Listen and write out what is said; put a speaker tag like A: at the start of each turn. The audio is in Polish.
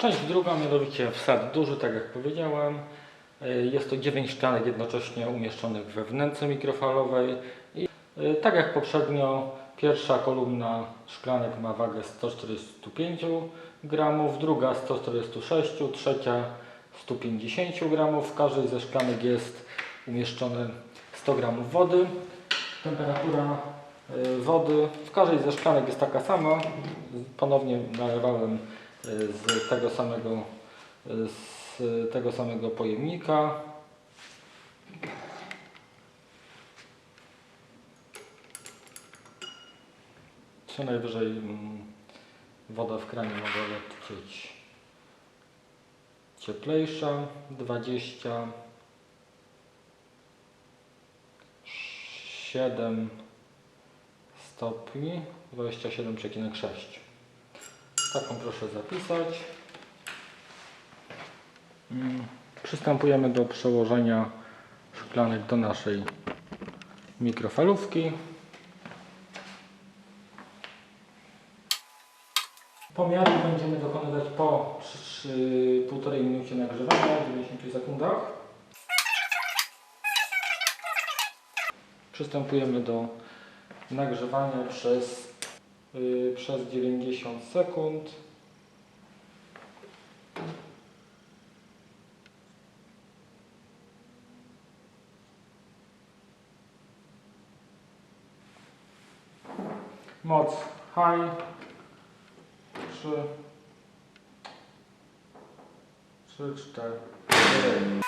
A: Część druga, mianowicie wsad duży, tak jak powiedziałem. Y, Jest to 9 szklanek jednocześnie umieszczonych we wnęce mikrofalowej. I y, tak jak poprzednio, pierwsza kolumna szklanek ma wagę 145 gramów, druga 146, trzecia 150 gramów. W każdej ze szklanek jest umieszczone 100 gramów wody. Temperatura y, wody w każdej ze szklanek jest taka sama. Ponownie nalewałem z tego samego, z tego samego pojemnika. Co najwyżej mm, woda w kranie mogła lecieć cieplejsza 20 7 stopni 27,6 taką proszę zapisać. Mm, przystępujemy do przełożenia szklanek do naszej mikrofalówki. Pomiaru będziemy dokonywać po 1,5 minucie nagrzewania, 90 sekundach. Przystępujemy do nagrzewania przez, przez 90 sekund. Moc high. 3 3, 4, 4.